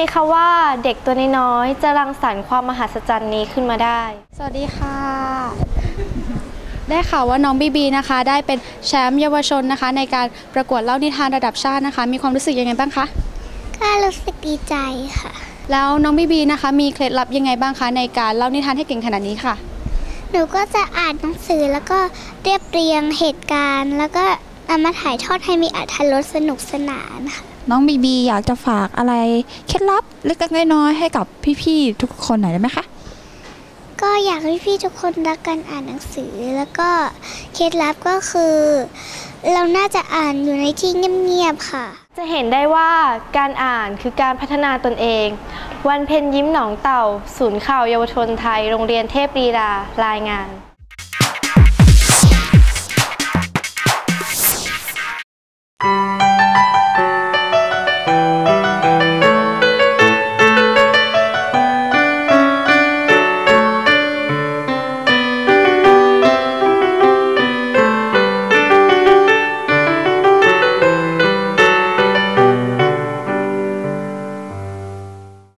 ด็กตัวน้อยๆจะรังสรรค์ความมหัศจรรย์นี้ขึ้นมาได้ สวัสดีค่ะ ได้ข่าวว่าน้องบีบีนะคะ ได้เป็นแชมป์เยาวชนนะคะ ในการประกวดเล่านิทานระดับชาตินะคะ มีความรู้สึกยังไงบ้างคะก็รู้สึกดีใจค่ะ แล้วน้องบีบีนะคะ มีเคล็ดลับยังไงบ้างคะในการเล่านิทานให้เก่งขนาดนี้ค่ะ หนูก็จะอ่านหนังสือแล้วก็เรียบเรียงเหตุการณ์ แล้วก็ นำมาถ่ายทอดให้มีอรรถรสสนุกสนานค่ะน้องบีบีอยากจะฝากอะไรเคล็ดลับเล็กๆน้อยๆให้กับพี่ๆทุกคนหน่อยได้ไหมคะก็อยากให้พี่ทุกคนรักการอ่านหนังสือแล้วก็เคล็ดลับก็คือ เราน่าจะอ่านอยู่ในที่เงียบๆค่ะ จะเห็นได้ว่าการอ่านคือการพัฒนาตนเอง วันเพ็ญยิ้มหนองเต่า ศูนย์ข่าวเยาวชนไทย โรงเรียนเทพลีลารายงาน